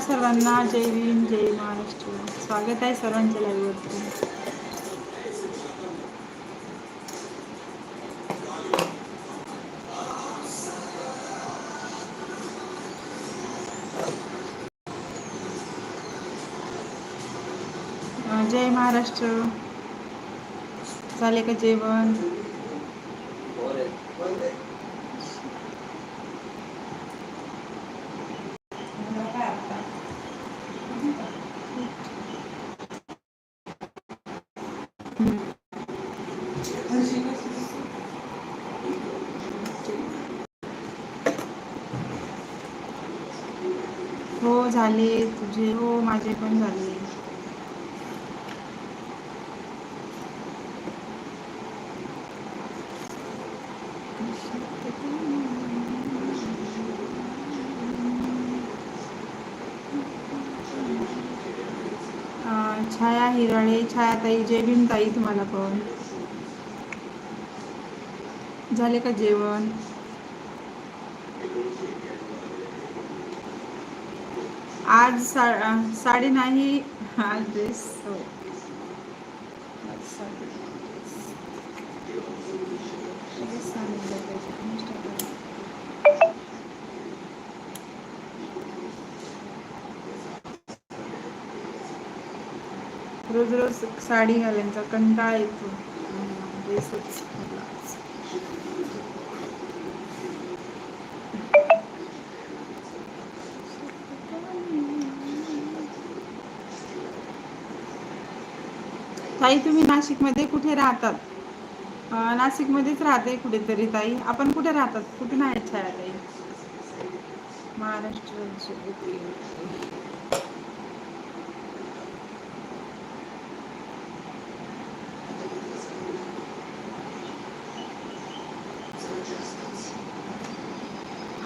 नमस्कार सर्वांना जय भीम जय महाराष्ट्र. स्वागत आहे सर्वांच्या लाईव्हवरती जय महाराष्ट्र. झाले का जेवण हो झाले तुझे हो माझे पण झाले छाया हिराळे छायाताई जय भीमताई तुम्हाला पण. झाले का जेवण? आज सा साडी नाही आज ड्रेस हो. रोज रोज साडी घालायचा कंटाळा येतो. ड्रेसच ताई तुम्ही नाशिकमध्ये कुठे राहतात? नाशिकमध्येच राहते कुठेतरी ताई. आपण कुठे राहतात? कुठून आहेत छाया ताई? महाराष्ट्र.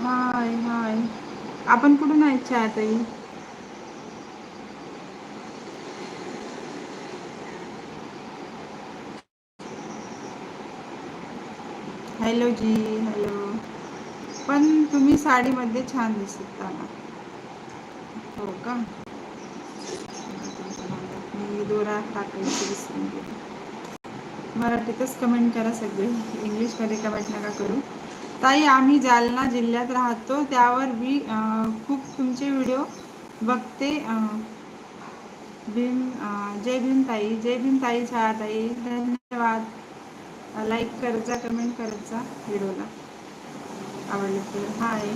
हाय हाय. आपण कुठून आहेत छाया ताई? हॅलो जी हॅलो पण तुम्ही साडीमध्ये छान दिसत ना हो का? मी दोरा टाकायची विसरून मराठीतच कमेंट करा सगळे. इंग्लिशमध्ये कमेंट नका करू. ताई आम्ही जालना जिल्ह्यात राहतो. त्यावर मी खूप तुमचे व्हिडिओ बघते. भीम जय भीम ताई. जय भीम ताई छाया ताई धन्यवाद. लाईक करत जा कमेंट करत जा व्हिडिओला आवडले तर. हाय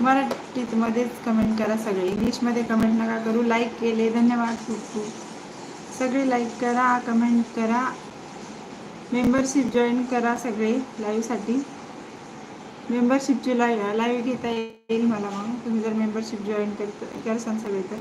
मराठीत मध्येच कमेंट करा सगळे. इंग्लिशमध्ये कमेंट नका करू. लाईक केले. धन्यवाद खूप खूप. सगळे लाईक करा कमेंट करा. मेंबरशिप जॉईन करा सगळे लाईव्हसाठी मेंबरशिपची लाईव्ह लाईव्ह घेता येईल मला मग. तुम्ही जर मेंबरशिप जॉईन करत करसान सगळे तर.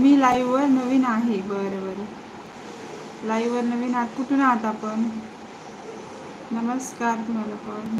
मी लाईव्हवर नवीन आहे. बरं बरं. लाईव्हवर नवीन आहात. कुठून आहात आपण? नमस्कार तुम्हाला पण.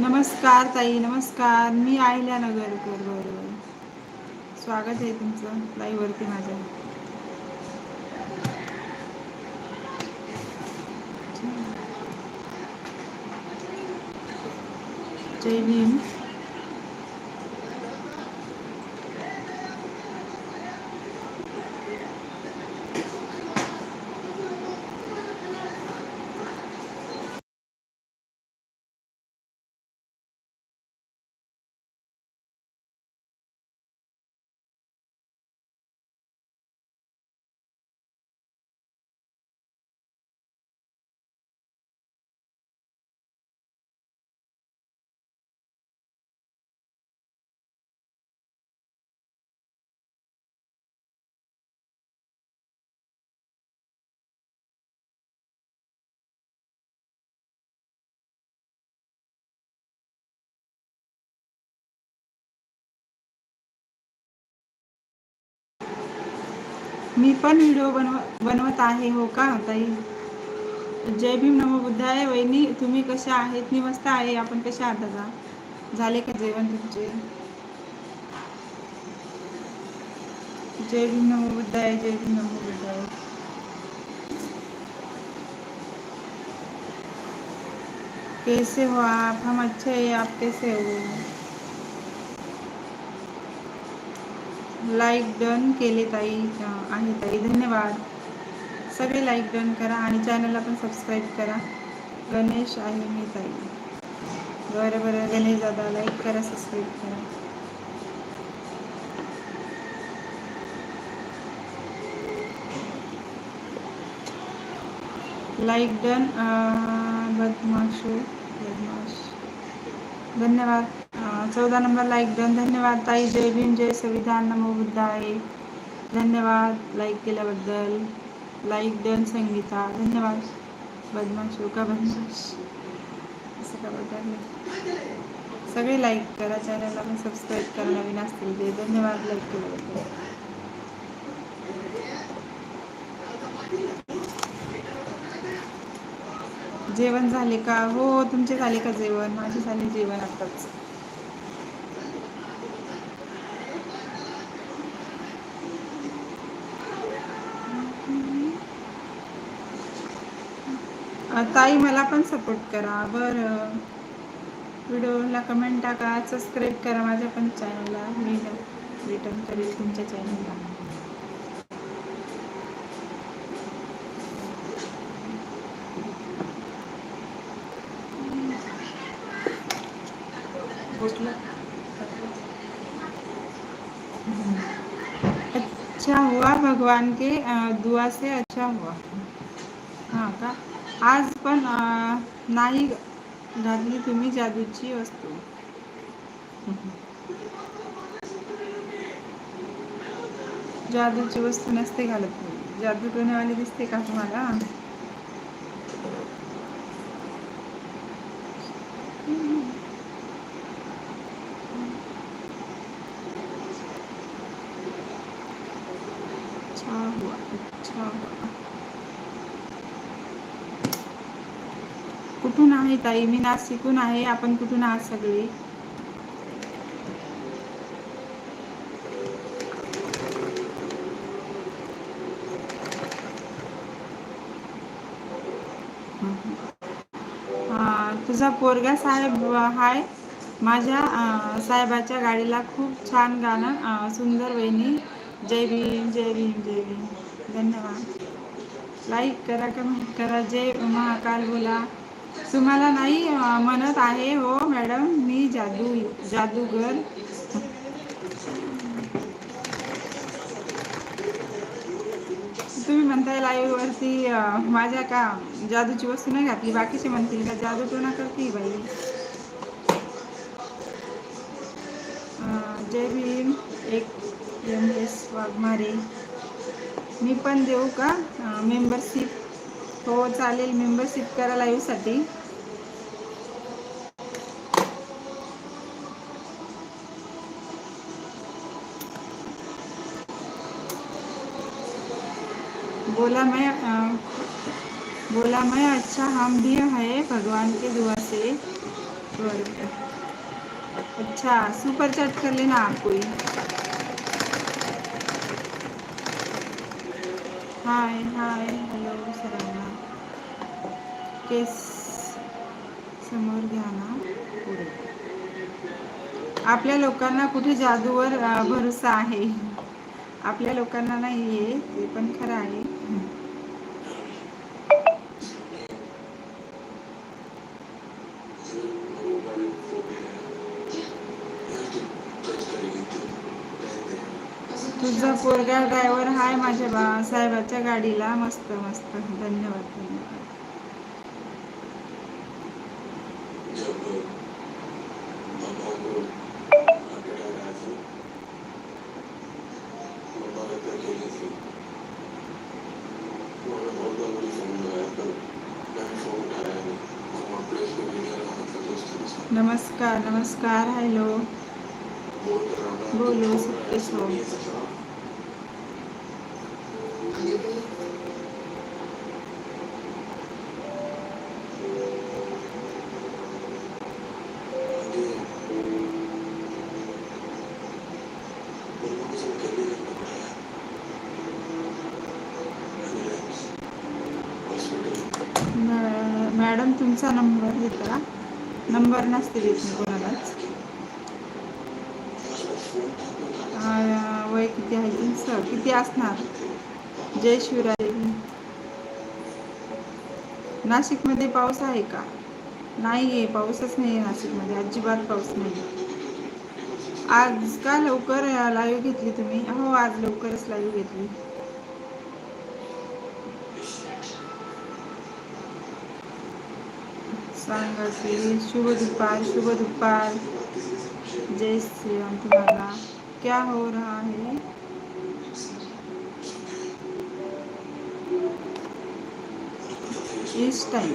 नमस्कार ताई नमस्कार. मी आयल्या नगरकर बरोबर स्वागत आहे तुमचं लाईव्हवरती माझ्या. जय भीम. मी पण व्हिडिओ बनव बनवत आहे हो का ताई? जय भीम नमो बुद्धाय. वहिनी तुम्ही कशा आहेत? मी मस्त आहे. आपण कशा आहात दादा? झाले का जेवण तुमचे? जय भीम नमो बुद्धाय जय भीम नमो बुद्धाय. कैसे हो आप? हम अच्छे हैं आप कैसे हो? लाईक डन केले ताई. आहे ताई. धन्यवाद. सगळे लाईक डन करा आणि चॅनलला पण सबस्क्राईब करा. गणेश आहे मी ताई. बरं बरं. गणेश दादा लाईक करा सबस्क्राईब करा. Like done. बदमाश बदमाश. धन्यवाद. चौदा नंबर लाईक डन धन्यवाद ताई. जय भीम जय संविधान. नमो बुद्धाय. धन्यवाद लाईक केल्याबद्दल. Like done Sangeeta. धन्यवाद. बदमाश का बदमाश असं का बघा सगळे लाईक करा चॅनलला पण सबस्क्राईब करा नवीन असतील ते. धन्यवाद लाईक केल्याबद्दल. जेवण झाले का? हो तुमचे झाले का जेवण? माझे झाले जेवण आताच. ताई मला पण सपोर्ट करा. बरं. व्हिडिओला कमेंट टाका. सबस्क्राईब करा माझ्या पण चॅनलला मी रिटर्न करेल तुमच्या चॅनलला अच्छा हुआ भगवान के दुआ से अच्छा हुआ। हाँ का? आज पण नाही घातली तुम्ही जादूची वस्तू. जादूची वस्तू नसते घालत जादू करण्यावाली दिसते का तुम्हाला अच्छा हुआ अच्छा हुआ कुठून आहे ताई मी नाशिकहून आहे. आपण कुठून आहात सगळे? तुझा पोरगा साहेब हाय. माझ्या साहेबाच्या गाडीला खूप छान गाणं सुंदर वहिनी. जय भीम जय भीम जय भीम. धन्यवाद. लाईक करा कमेंट करा. जय महाकाल बोला. तुम्हाला नाही म्हणत आहे हो मॅडम मी जादू जादूगर. तुम्ही म्हणताय लाईव्ह वरती माझ्या का जादूची वस्तू नाही घातली? बाकीचे म्हणतील का जादू टोना करते बाई? जय भीम एक एम एस वाघमारे. मी पण देऊ का मेंबरशिप हो चालेल. मेंबरशिप करा लाईव्हसाठी बोला मैं आ, बोला मैं अच्छा हम भी है भगवान के दुआ से। अच्छा सुपर चैट कर लेना आप कोई। हाय हाय हॅलो सरांना केस समोर घ्या ना पुढे आपल्या लोकांना कुठे जादूवर भरोसा आहे? आपल्या लोकांना नाही आहे ते पण खरं आहे. तुझा पोरगा ड्रायव्हर हाय माझ्या बा साहेबाच्या गाडीला. मस्त मस्त. धन्यवाद धन्यवाद. नमस्कार नमस्कार. हॅलो बोलो सबके सो मॅ- मॅडम नंबर घेतला नंबर नसते देत मी कोणालाच वय किती आहे? सर किती असणार? जय शिवराय. नाशिकमध्ये पाऊस आहे का? नाही आहे पाऊसच नाही आहे नाशिकमध्ये. अजिबात पाऊस नाही आज का लवकर लाईव्ह घेतली तुम्ही? हो आज लवकरच लाईव्ह घेतली. सांगा की शुभ दुपार शुभ दुपार जय श्रीराम तुम्हाला। क्या हो रहा है? इस टाइम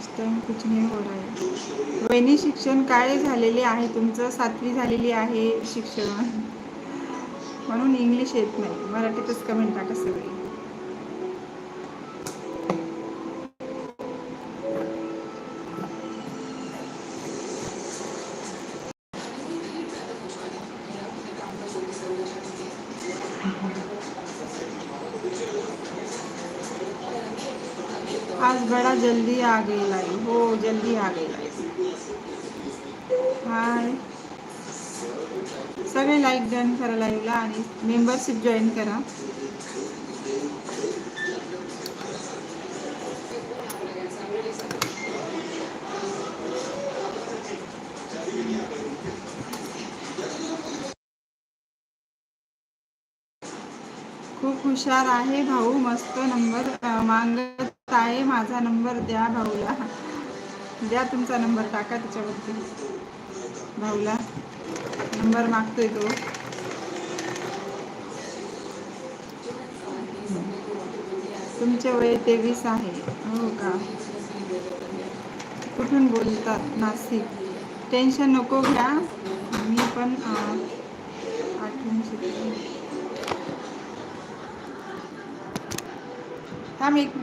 इस टाइम कुछ नहीं हो रहा है। वहिनी शिक्षण काय झालेले आहे? तुमचं सातवी झालेली आहे शिक्षण. म्हणून इंग्लिश येत नाही. मराठीतच कमेंट टाका सगळी. आज बड़ा जल्दी आ गई लाई। हो जल्दी आ गई। लाई हाय सगळे लाईक डन करा लाईव्हला आणि मेंबरशिप जॉईन करा. खूप हुशार आहे भाऊ मस्त नंबर अं, मागत आहे माझा नंबर द्या भाऊला. द्या तुमचा नंबर टाका त्याच्यावरती भाऊला. नंबर मागतोय तो. तुमचे वय तेवीस आहे. हो का? कुठून बोलतात नाशिक? टेन्शन नको घ्या. मी पण आठवण शिकले थांब एक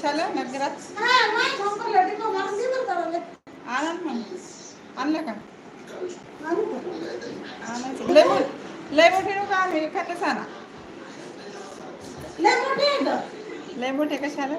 कशाला नगरात आणा मग. आणलं का? आणायचं. लय मोठ लय मोठे नको आणू एखादंच आणा लय मोठे कशाला?